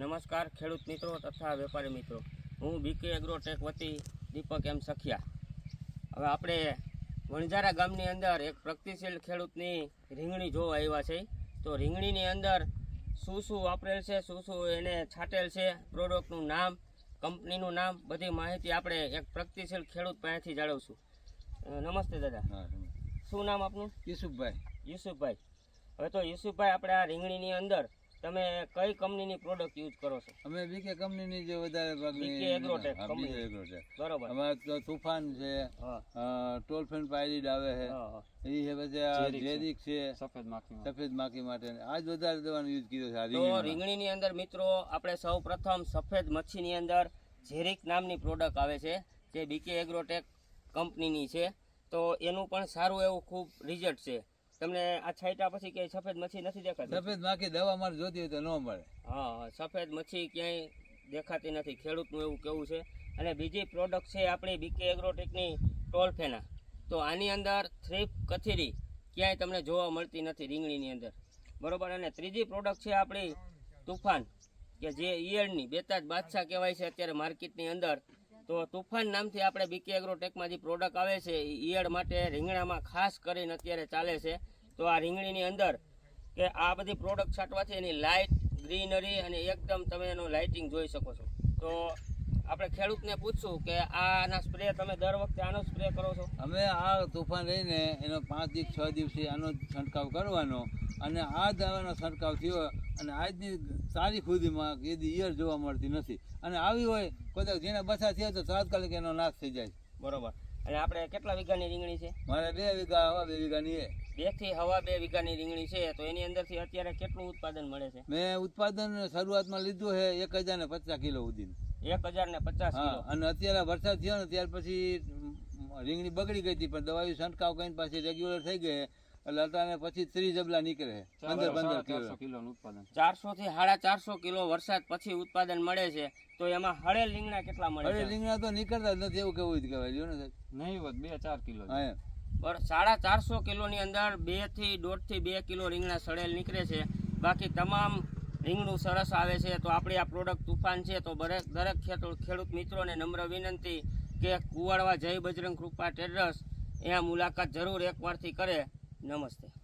નમસ્કાર ખેડૂત મિત્રો તથા વેપારી મિત્રો. હું બીકે એગ્રોટેક વતી દીપક એમ સખિયા. હવે આપણે વણઝારા ગામની અંદર એક પ્રગતિશીલ ખેડૂતની રીંગણી જોવા આવ્યા છે. તો રીંગણીની અંદર શું શું વાપરેલ છે શું શું એને છાંટેલ છે પ્રોડક્ટનું નામ કંપનીનું નામ બધી માહિતી આપણે એક પ્રગતિશીલ ખેડૂત પાસેથી જાળવશું નમસ્તે દાદા. શું નામ આપનું? યુસુફભાઈ. યુસુફભાઈ. હવે તો યુસુફભાઈ આપણે આ રીંગણીની અંદર તમે કઈ કંપનીની પ્રોડક્ટ યુઝ કરો છો? અમે બીકે કંપનીની જે વધારે ભાગની કંપની. બરોબર. અમારે તો તુફાન છે ટોલફેન પાયરીડ આવે છે. એ છે પછી જેરિક છે. સફેદ માખી સફેદ માખી માટે. આજ વધારે દવાનો યુઝ કર્યો છે આ રીંગણી રીંગણીની અંદર મિત્રો આપણે સૌ પ્રથમ સફેદ મચ્છીની અંદર જેરિક નામની પ્રોડક્ટ આવે છે જે બીકે એગ્રોટેક કંપનીની છે. તો એનું પણ સારું એવું ખૂબ રિઝલ્ટ છે. તમને આ છાંટ્યા પછી ક્યાંય સફેદ મચ્છી નથી દેખાતી? સફેદ માખી દવા મારે જોતી હોય તો ન મળે. હા હા, સફેદ મચ્છી ક્યાંય દેખાતી નથી. ખેડૂતનું એવું કેવું છે. અને બીજી પ્રોડક્ટ છે આપણી બીકે એગ્રોટેકની ટોલફેના તો આની અંદર થ્રીપ કથીરી ક્યાંય તમને જોવા મળતી નથી રીંગણીની અંદર. બરોબર? અને ત્રીજી પ્રોડક્ટ છે આપણી તુફાન કે જે ઈયળની બેતાજ બાદશાહ કહેવાય છે અત્યારે માર્કેટની અંદર. તો તુફાન નામથી આપણે બીકે એગ્રોટેકમાં જે પ્રોડક્ટ આવે છે ઈયળ માટે રીંગણામાં ખાસ કરીને અત્યારે ચાલે છે. તો આ રીંગણીની અંદર કે આ બધી પ્રોડક્ટ છાંટવાથી એની લાઇટ ગ્રીનરી અને એકદમ તમે એનું લાઇટિંગ જોઈ શકો છો. તો આપણે ખેડૂતને પૂછશું કે આના સ્પ્રે તમે દર વખતે આનો સ્પ્રે કરો છો? અમે આ તુફાન રહીને એનો પાંચ દિવસ, છ દિવસે આનો છંટકાવ કરવાનો અને આ દવાનો છંટકાવ થયો અને આજની તારીખ સુધીમાં એદી ઈયર જોવા મળતી નથી. અને આવી હોય કદાચ જેને બસા થયા તો તાત્કાલિક એનો નાશ થઈ જાય. બરોબર. અને આપણે કેટલા વીઘાની રીંગણી છે? મારે બે વીઘા હવા બે વીઘાની એ. બેથી હવા બે વીઘાની રીંગણી છે તો એની અંદરથી અત્યારે કેટલું ઉત્પાદન મળે છે? મેં ઉત્પાદન શરૂઆતમાં લીધું છે એક હજાર ને પચાસ કિલો સુધીનું એક હજાર ને પચાસ હા કિલો. અને અત્યારે વરસાદ થયો ને ત્યાર પછી રીંગણી બગડી ગઈ હતી પણ દવાઈ છંટકાવ કરીને પાછી રેગ્યુલર થઈ ગઈ એટલે પછી ત્રીસ જબલા નીકળે. પંદર પંદર કિલો. ઉત્પાદન. ચારસો થી સાડા ચારસો કિલો વરસાદ પછી ઉત્પાદન મળે છે તો એમાં હળેલ રીંગણા કેટલા મળે હવે રીંગણા તો નીકળતા જ નથી એવું કેવું જ કહેવાય જો ને નહીં હોત બે ચાર કિલો હા એમ. સાડા ચારસો કિલોની અંદર બેથી દોઢથી બે કિલો રીંગણા સડેલ નીકળે છે. બાકી તમામ રીંગણું સરસ આવે છે તો આપણી આ પ્રોડક્ટ તુફાન છે તો દરેક દરેક ખેડૂત મિત્રો મિત્રોને નમ્ર વિનંતી કે કુવાડવા જય બજરંગ કૃપા ટેડર્સ અહીંયા મુલાકાત જરૂર એકવારથી કરે. નમસ્તે.